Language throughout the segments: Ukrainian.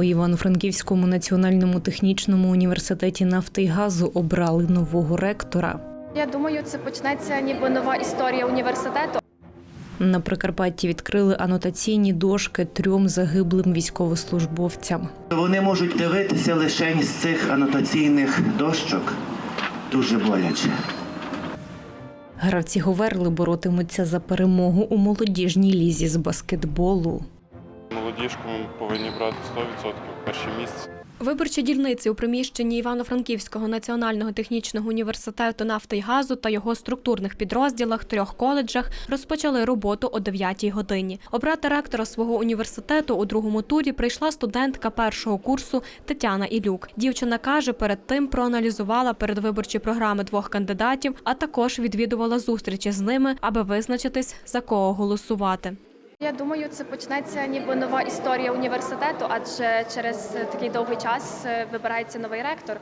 У Івано-Франківському національному технічному університеті нафти і газу обрали нового ректора. Я думаю, це почнеться ніби нова історія університету. На Прикарпатті відкрили анотаційні дошки трьом загиблим військовослужбовцям. Вони можуть дивитися лише з цих анотаційних дощок. Дуже боляче. Гравці Говерли боротимуться за перемогу у молодіжній лізі з баскетболу. Молодіжку ми повинні брати 100% перше місце. Виборчі дільниці у приміщенні Івано-Франківського національного технічного університету нафти й газу та його структурних підрозділах трьох коледжах розпочали роботу о 9-й годині. Обрати ректора свого університету у другому турі прийшла студентка першого курсу Тетяна Ілюк. Дівчина каже, перед тим проаналізувала передвиборчі програми двох кандидатів, а також відвідувала зустрічі з ними, аби визначитись за кого голосувати. Я думаю, це почнеться ніби нова історія університету, адже через такий довгий час е, вибирається новий ректор.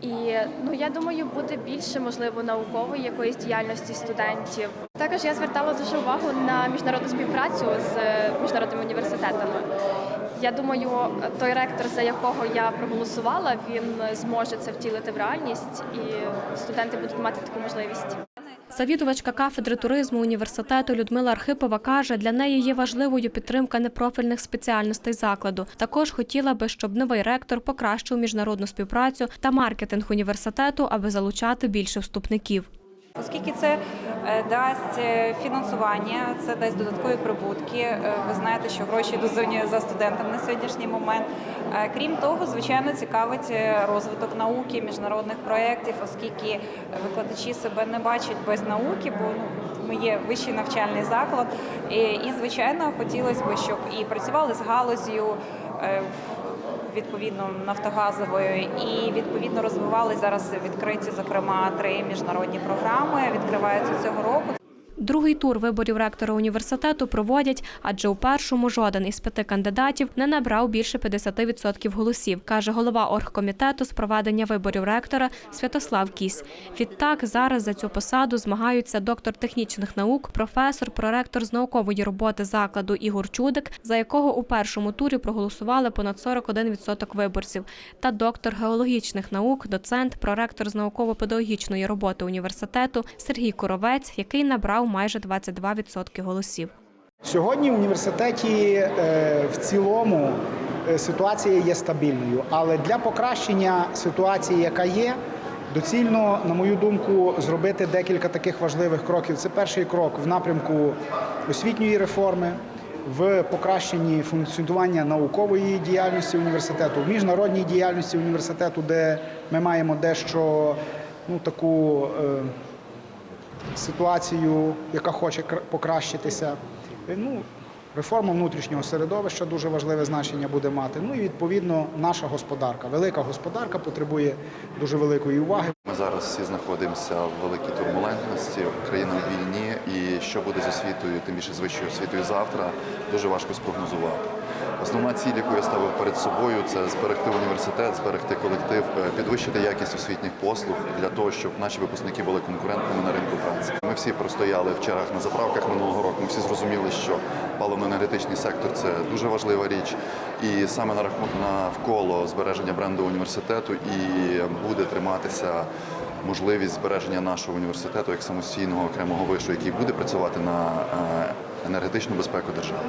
І ну я думаю, буде більше можливо наукової якоїсь діяльності студентів. Також я звертала дуже увагу на міжнародну співпрацю з е, міжнародними університетами. Я думаю, той ректор, за якого я проголосувала, він зможе це втілити в реальність, і студенти будуть мати таку можливість. Завідувачка кафедри туризму університету Людмила Архипова каже, для неї є важливою підтримка непрофільних спеціальностей закладу. Також хотіла би, щоб новий ректор покращив міжнародну співпрацю та маркетинг університету, аби залучати більше вступників. Оскільки це е, дасть е, фінансування, це дасть додаткові прибутки. Е, Ви знаєте, що гроші йдуть за- студентами на сьогоднішній момент. Крім того, звичайно, цікавить розвиток науки, міжнародних проєктів, оскільки викладачі себе не бачать без науки, бо ну, ми є вищий навчальний заклад. І звичайно, хотілося б, щоб і працювали з галузю. Відповідно нафтогазовою і відповідно розвивали зараз відкриті зокрема три міжнародні програми. Відкриваються цього року. Другий тур виборів ректора університету проводять, адже у першому жоден із п'яти кандидатів не набрав більше 50% голосів, каже голова оргкомітету з проведення виборів ректора Святослав Кісь. Відтак зараз за цю посаду змагаються доктор технічних наук, професор, проректор з наукової роботи закладу Ігор Чудик, за якого у першому турі проголосували понад 41% виборців, та доктор геологічних наук, доцент, проректор з науково-педагогічної роботи університету Сергій Коровець, який набрав майже 22% голосів. Сьогодні в університеті е, в цілому е, ситуація є стабільною, але для покращення ситуації, яка є, доцільно, на мою думку, зробити декілька таких важливих кроків. Це перший крок в напрямку освітньої реформи, в покращенні функціонування наукової діяльності університету, в міжнародній діяльності університету, де ми маємо дещо ну, таку. е, ситуацію, яка хоче кра- покращитися. Е, Ну, реформа внутрішнього середовища дуже важливе значення буде мати. Ну і відповідно наша господарка. Велика господарка потребує дуже великої уваги. Ми зараз всі знаходимося в великій турбулентності, країна в війні, і що буде з освітою, тим більше з вищою освітою завтра, дуже важко спрогнозувати. Основна ціль, яку я ставив перед собою, це зберегти університет, зберегти колектив, е, підвищити якість освітніх послуг для того, щоб наші випускники були конкурентними на. Ми всі простояли в чергах на заправках минулого року. Ми всі зрозуміли, що паливно-енергетичний сектор це дуже важлива річ, і саме на рахунок навколо збереження бренду університету і буде триматися можливість збереження нашого університету як самостійного окремого вишу, який буде працювати на е, енергетичну безпеку держави.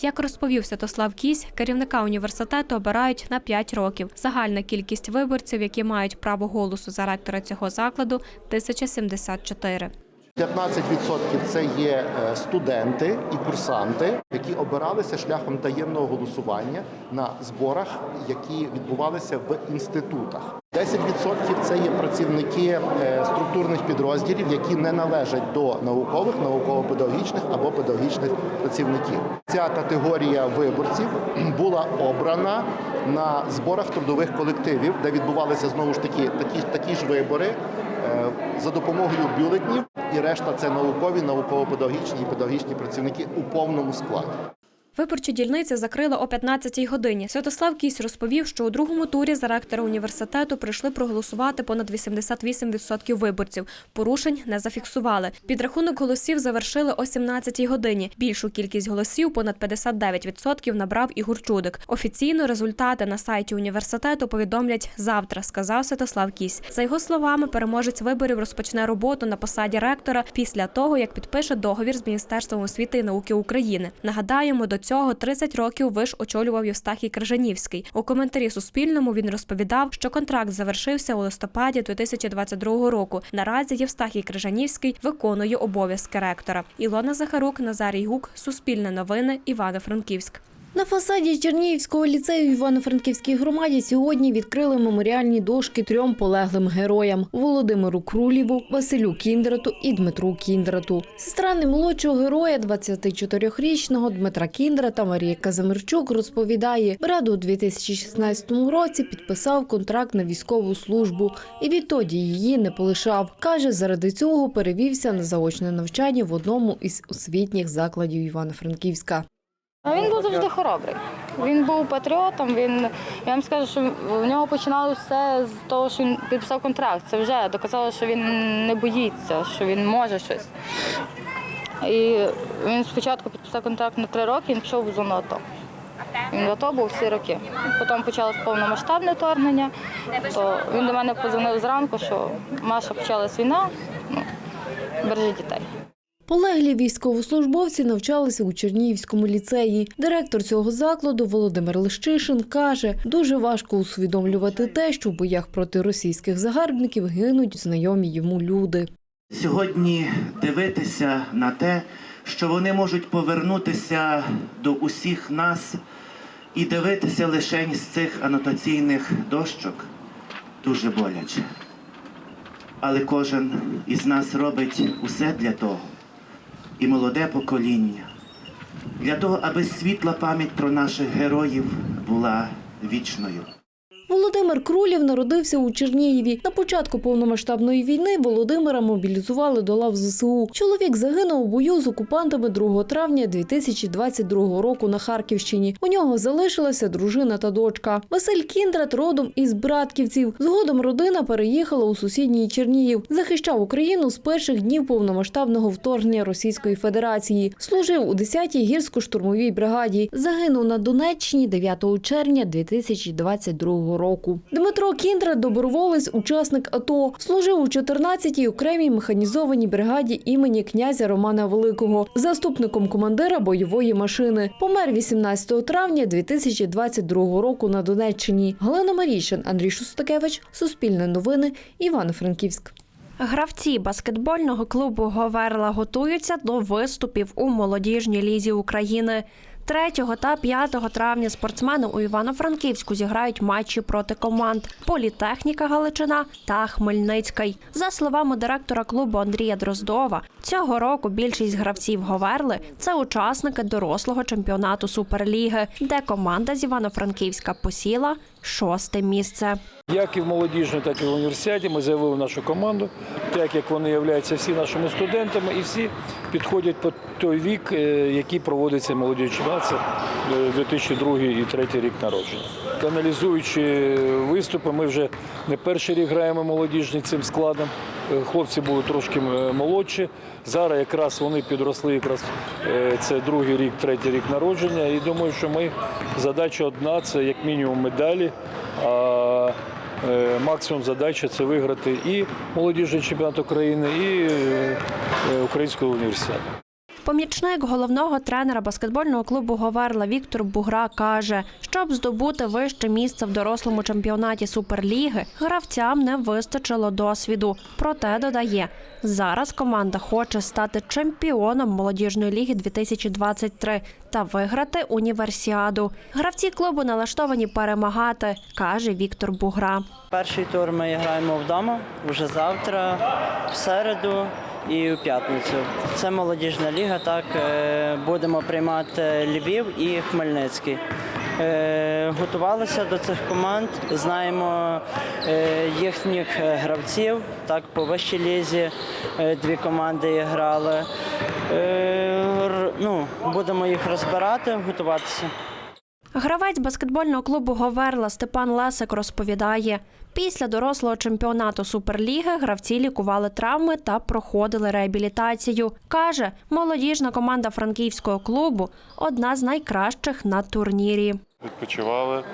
Як розповів Святослав Кісь, керівника університету обирають на 5 років. Загальна кількість виборців, які мають право голосу за ректора цього закладу 1074. 15% це є е, студенти і курсанти, які обиралися шляхом таємного голосування на зборах, які відбувалися в інститутах. 10% це є працівники е, структурних підрозділів, які не належать до наукових, науково-педагогічних або педагогічних працівників. Ця категорія виборців була обрана на зборах трудових колективів, де відбувалися знову ж таки такі, такі ж вибори за допомогою бюлетнів, і решта це наукові, науково-педагогічні і педагогічні працівники у повному складі. Виборчі дільниці закрили о 15-й годині. Святослав Кісь розповів, що у другому турі за ректора університету прийшли проголосувати понад 88% виборців. Порушень не зафіксували. Підрахунок голосів завершили о 17-й годині. Більшу кількість голосів, понад 59%, набрав Ігор Чудик. Офіційно результати на сайті університету повідомлять завтра, сказав Святослав Кісь. За його словами, переможець виборів розпочне роботу на посаді ректора після того, як підпише договір з Міністерством освіти і науки України. Нагадаємо, до цього 30 років виш очолював Євстахій Крижанівський. У коментарі Суспільному він розповідав, що контракт завершився у листопаді 2022 року. Наразі Євстахій Крижанівський виконує обов'язки ректора. Ілона Захарук, Назарій Гук, Суспільне новини, Івано-Франківськ. На фасаді Чернігівського ліцею Івано-Франківській громаді сьогодні відкрили меморіальні дошки трьом полеглим героям Володимиру Крулєву, Василю Кіндрату і Дмитру Кіндрату. Сестра немолодшого героя, 24-річного Дмитра Кіндрата Марія Казимирчук, розповідає, брат у 2016 році підписав контракт на військову службу і відтоді її не полишав. Каже, заради цього перевівся на заочне навчання в одному із освітніх закладів Івано-Франківська. Він був завжди хоробрий. Він був патріотом. Він я вам скажу, що в нього починалося все з того, що він підписав контракт. Це вже доказало, що він не боїться, що він може щось. І він спочатку підписав контракт на три роки, він пішов в зону АТО. Він в АТО був всі роки. Потім почалось повномасштабне вторгнення, то він до мене подзвонив зранку, що Маша почалась війна, ну, бережи дітей. Полеглі військовослужбовці навчалися у Чернігівському ліцеї. Директор цього закладу Володимир Лещишин каже, дуже важко усвідомлювати те, що в боях проти російських загарбників гинуть знайомі йому люди. Сьогодні дивитися на те, що вони можуть повернутися до усіх нас і дивитися лише з цих анотаційних дощок дуже боляче. Але кожен із нас робить усе для того, і молоде покоління, для того, аби світла пам'ять про наших героїв була вічною. Володимир Крулів народився у Чернігові. На початку повномасштабної війни Володимира мобілізували до лав ЗСУ. Чоловік загинув у бою з окупантами 2 травня 2022 року на Харківщині. У нього залишилася дружина та дочка. Василь Кіндрат родом із Братківців. Згодом родина переїхала у сусідній Чернігів. Захищав Україну з перших днів повномасштабного вторгнення Російської Федерації. Служив у 10-й гірсько-штурмовій бригаді. Загинув на Донеччині 9 червня 2022 року. Дмитро Кіндра доброволець, учасник АТО, служив у 14-й окремій механізованій бригаді імені князя Романа Великого, заступником командира бойової машини. Помер 18 травня 2022 року на Донеччині. Галина Марійшин, Андрій Шустакевич, Суспільне новини, Івано-Франківськ. Гравці баскетбольного клубу Говерла готуються до виступів у молодіжній лізі України. 3 та 5 травня спортсмени у Івано-Франківську зіграють матчі проти команд Політехніка Галичина та Хмельницький. За словами директора клубу Андрія Дроздова, цього року більшість гравців Говерли це учасники дорослого чемпіонату Суперліги, де команда з Івано-Франківська посіла шосте місце. Як і в молодіжній, так і в університеті ми заявили нашу команду, так як вони являються всі нашими студентами і всі підходять по той вік, е, який проводиться молодіжний чемпіонат, 2002 і 2003 рік народження. Аналізуючи виступи, ми вже не перший рік граємо молодіжний цим складом. Е, Хлопці були трошки е, молодші. Зараз якраз вони підросли, якраз е, це другий рік, третій рік народження. І думаю, що ми задача одна це як мінімум медалі. А максимум задача це виграти і молодіжний чемпіонат України, і українського університету. Помічник головного тренера баскетбольного клубу Говерла Віктор Бугра каже, щоб здобути вище місце в дорослому чемпіонаті Суперліги, гравцям не вистачило досвіду. Проте додає, зараз команда хоче стати чемпіоном молодіжної ліги 2023 та виграти універсіаду. Гравці клубу налаштовані перемагати, каже Віктор Бугра. Перший тур ми граємо вдома вже завтра, в середу і в п'ятницю. Це молодіжна ліга. Так е, будемо приймати Львів і Хмельницький. Е, Готувалися до цих команд, знаємо е, їхніх гравців. Так, по вищій лізі дві команди грали. Ну, будемо їх розбирати, готуватися. Гравець баскетбольного клубу Говерла Степан Лесик розповідає, після дорослого чемпіонату Суперліги гравці лікували травми та проходили реабілітацію. Каже, молодіжна команда франківського клубу одна з найкращих на турнірі. Відпочивали.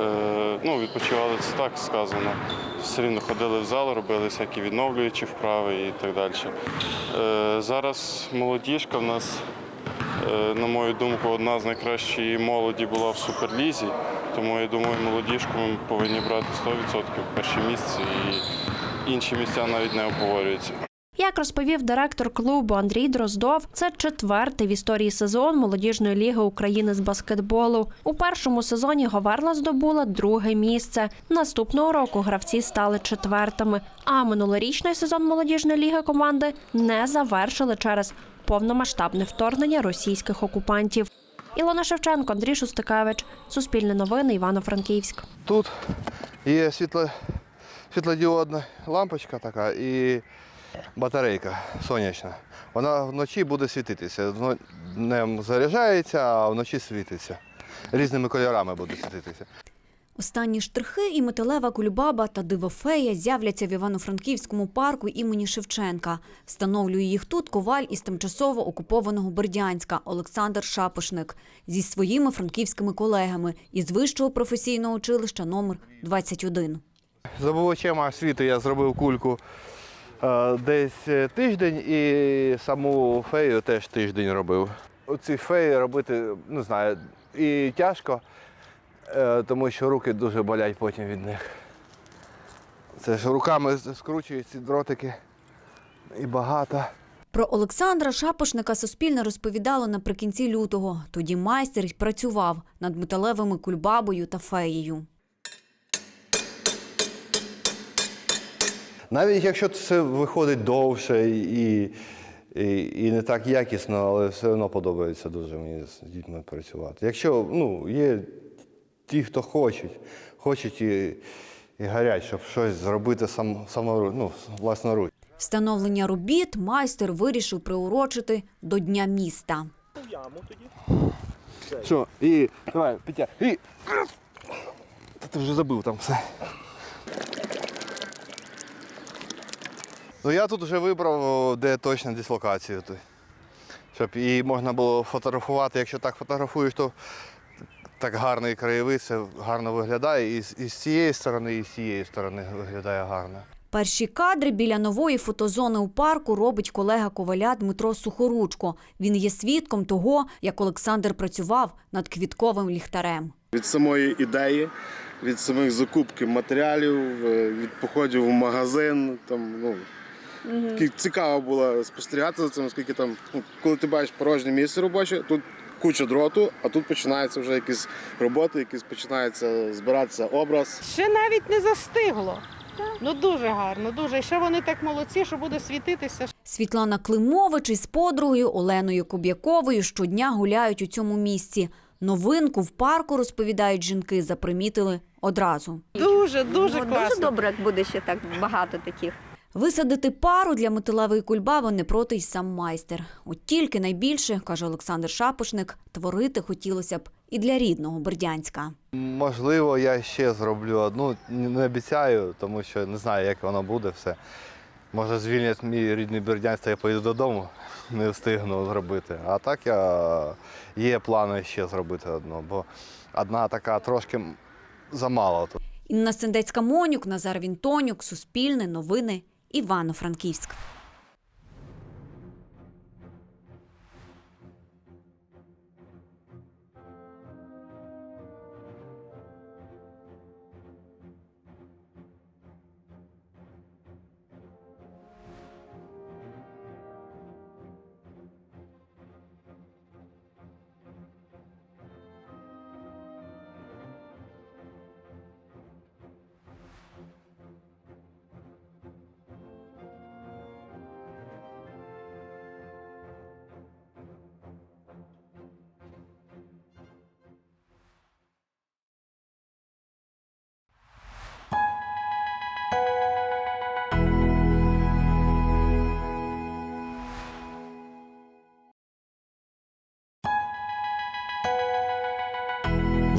Е, ну, відпочивали це так сказано. Все рівно ходили в зал, робили всякі відновлюючі вправи і так далі. Е, зараз молодіжка в нас, на мою думку, одна з найкращої молоді була в суперлізі. Тому я думаю, молодіжку ми повинні брати 100% перші місце і інші місця навіть не обговорюються. Як розповів директор клубу Андрій Дроздов, це четвертий в історії сезон молодіжної ліги України з баскетболу. У першому сезоні Говерла здобула друге місце. Наступного року гравці стали четвертими. А минулорічний сезон молодіжної ліги команди не завершили через повномасштабне вторгнення російських окупантів. Ілона Шевченко, Андрій Шустикевич, Суспільне новини, Івано-Франківськ. Тут є світло, світлодіодна лампочка така і батарейка сонячна. Вона вночі буде світитися. Днем заряджається, а вночі світиться. Різними кольорами буде світитися. Останні штрихи і металева кульбаба та дивофея з'являться в Івано-Франківському парку імені Шевченка. Встановлює їх тут коваль із тимчасово окупованого Бердянська Олександр Шапошник зі своїми франківськими колегами із вищого професійного училища номер 21. Забувачем світу я зробив кульку е, десь е, тиждень і саму фею теж тиждень робив. Оці феї робити, не знаю, і тяжко, тому що руки дуже болять потім від них. Це ж руками скручують ці дротики і багато. Про Олександра Шапошника Суспільне розповідало наприкінці лютого. Тоді майстер працював над металевими кульбабою та феєю. Навіть якщо це виходить довше і, і, і не так якісно, але все одно подобається дуже мені з дітьми працювати. Якщо ну, є ті, хто хочуть, хочуть і, і гарять, щоб щось зробити сам, самору, ну, власноруч. Встановлення робіт майстер вирішив приурочити до Дня міста. Що, і давай, Петя, і. Та ти вже забив там все. Ну я тут вже вибрав, де точно дислокацію. Щоб її можна було фотографувати. Якщо так фотографуєш, то так гарний краєвид, це гарно виглядає. І з, і з цієї сторони, і з цієї сторони виглядає гарно. Перші кадри біля нової фотозони у парку робить колега коваля Дмитро Сухоручко. Він є свідком того, як Олександр працював над квітковим ліхтарем. Від самої ідеї, від самих закупки матеріалів, е, від походів в магазин. Там, ну, кі- Цікаво було спостерігати за цим, оскільки там, ну, коли ти бачиш порожнє місце робоче, тут куча дроту, а тут починаються вже якісь роботи, якісь починається збиратися образ. Ще навіть не застигло. Ну дуже гарно, дуже. І ще вони так молодці, що буде світитися. Світлана Климович із подругою Оленою Коб'яковою щодня гуляють у цьому місці. Новинку в парку, розповідають жінки, запримітили одразу. Дуже, дуже класно. Дуже добре, як буде ще так багато таких. Висадити пару для металевої кульбаби не проти й сам майстер. От тільки найбільше, каже Олександр Шапошник, творити хотілося б і для рідного Бердянська. Можливо, я ще зроблю одну, не не обіцяю, тому що не знаю, як воно буде все. Може, звільнять мій рідний Бердянськ, та я поїду додому, не встигну зробити. А так я є плани ще зробити одну, бо одна така трошки замало. Інна Сендецька Монюк, Назар Вінтонюк, Суспільне, Новини, Івано-Франківськ.